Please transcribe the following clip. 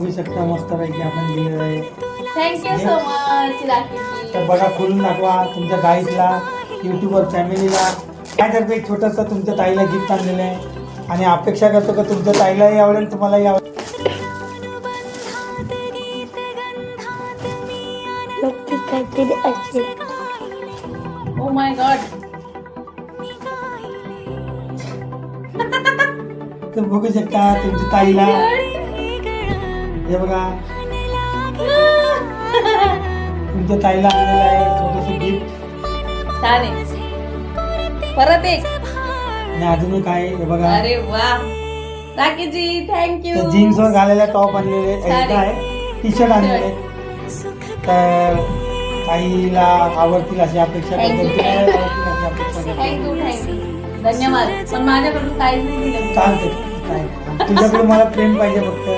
बघू शकता. मस्त पैकी आपण आहे थँक्यू सो मच राखीजी तर बघा खोलून दाखवा तुमच्या गाईडला युट्यूबर फॅमिलीला काय तर्फे एक छोटंसं तुमच्या ताईला गिफ्ट आणलेलं आहे. आणि अपेक्षा करतो का तुमच्या ताईलाही आवडेल तुम्हालाही आवडेल. नक्की काहीतरी असेल ओ माय गॉड तर बघू शकता तुमच्या ताईला. हे बघा. तुमच्या ताईला आणलेलं आहे छोटंसं गिफ्ट छान आहे. परत एक. आणि अजून एक आहे हे बघा. अरे वा. थँक्यू तर जीन्सवर घालायला टॉप आणलेले आहे. टी शर्ट आणलेले तर ताईला आवडतील अशी अपेक्षा धन्यवाद. पण माझ्याकडून काहीच नाही दिलं. चालते काय तुझ्याकडे मला प्रेम पाहिजे फक्त.